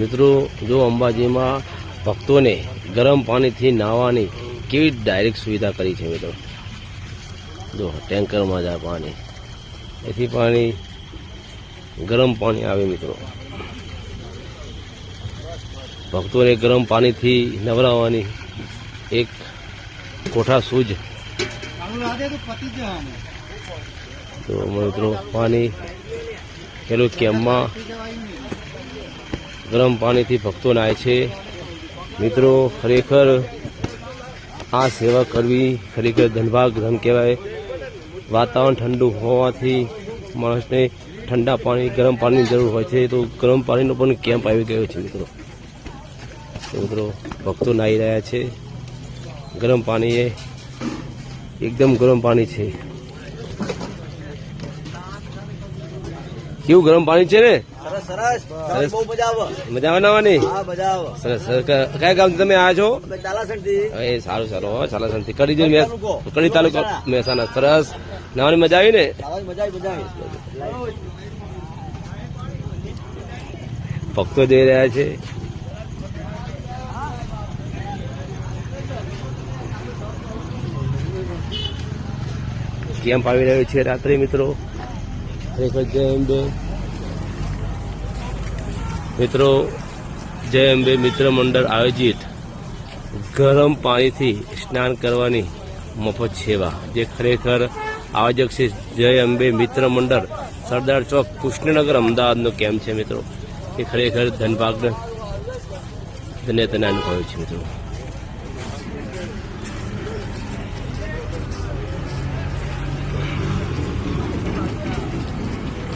મિત્રો, જો અંબાજીમાં ભક્તોને ગરમ પાણીથી નાહવાની કેવી ડાયરેક્ટ સુવિધા કરી છે મિત્રો? જો ટેન્કરમાં જાય પાણી, એથી પાણી, ગરમ પાણી આવે મિત્રો. ભક્તોને ગરમ પાણીથી નવરાવવાની એક કોઠા સૂજ તો મિત્રો, પાણી, પેલું કેમ્પમાં ગરમ પાણીથી ભક્તો નાય છે. મિત્રો, ખરેખર આ સેવા કરવી ખરેખર ધનભાગ ધન કહેવાય. વાતાવરણ ઠંડુ હોવાથી માણસને ઠંડા પાણી, ગરમ પાણીની જરૂર હોય છે. તો ગરમ પાણીનો પણ કેમ્પ આવી ગયો છે, મિત્રો. મિત્રો, ભક્તો નાહી રહ્યા છે. ગરમ પાણી એ એકદમ ગરમ પાણી છે. કેવું ગરમ પાણી છે ને? સરસ. બહુ મજા આવે. મજા આવે નાવાની? હા મજા આવે. સરસ કયા તમે આ છો? ચાલાસણથી એ સારું સારું. હો ચાલાસનથી કડી તાલુકો. કડી તાલુકો મહેસાણા. સરસ. નાવાની મજા આવી ને ભક્તો જઈ રહ્યા છે. કેમ્પ આવી રહ્યો છે રાત્રે મિત્રો. ખરેખર જય અંબે મિત્રો, જય અંબે મિત્ર મંડળ આયોજિત ગરમ પાણીથી સ્નાન કરવાની મફત સેવા, જે ખરેખર આયોજક છે જય અંબે મિત્ર મંડળ, સરદાર ચોક, કૃષ્ણનગર, અમદાવાદનો કેમ્પ છે મિત્રો? એ ખરેખર ધનભાગને ધન્યતાને અનુભવ્યું છે મિત્રો.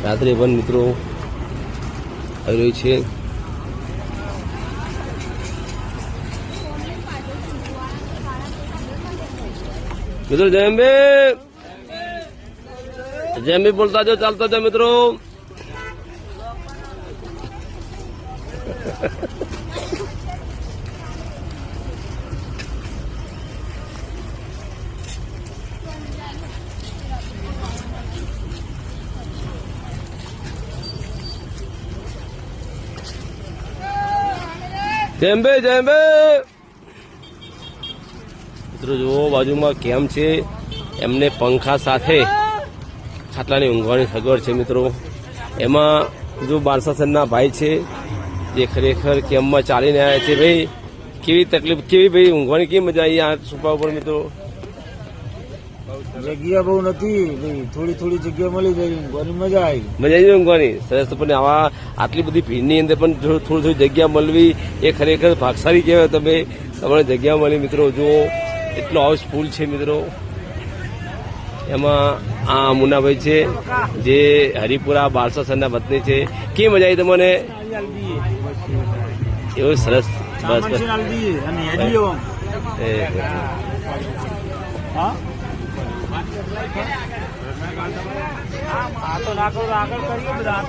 રાત્રે પણ મિત્રો આવી રહ્યું છે. મિત્રો જયંબે. જયંબે બોલતા જો ચાલતા જો મિત્રો. જયંબે જયંબે મિત્રો, જુઓ, બાજુમાં કેમ છે? એમને પંખા સાથે ખાટલાની ઊંઘવાની સગવડ છે, મિત્રો. એમાં જો બારસાસનના ભાઈ છે, જે ખરેખર કેમ્પમાં ચાલીને આવ્યા છે, ભાઈ? કેવી તકલીફ, કેવી, ભાઈ? ઊંઘવાની કેવી મજા આવી આ સુપા ઉપર, મિત્રો? જગ્યા બહુ નથી ભાઈ થોડી થોડી જગ્યા મળી ગઈ ઊંઘવાની મજા આવી. મજા આવી ઊંઘવાની સરસ પણ આવા આટલી બધી ભીડની અંદર પણ થોડી થોડી જગ્યા મળવી એ ખરેખર ભાગશાળી કહેવાય તમે. તમારે જગ્યા મળી મિત્રો જુઓ એટલો હાઉસફુલ છે મિત્રો. એમાં આ મુનાભાઈ છે જે હરિપુરા બારસા સરના પત્ની છે. કેવી મજા આવી તમને? એવું સરસ બસ. બસ આ તો તો આગળ કરીએ બધા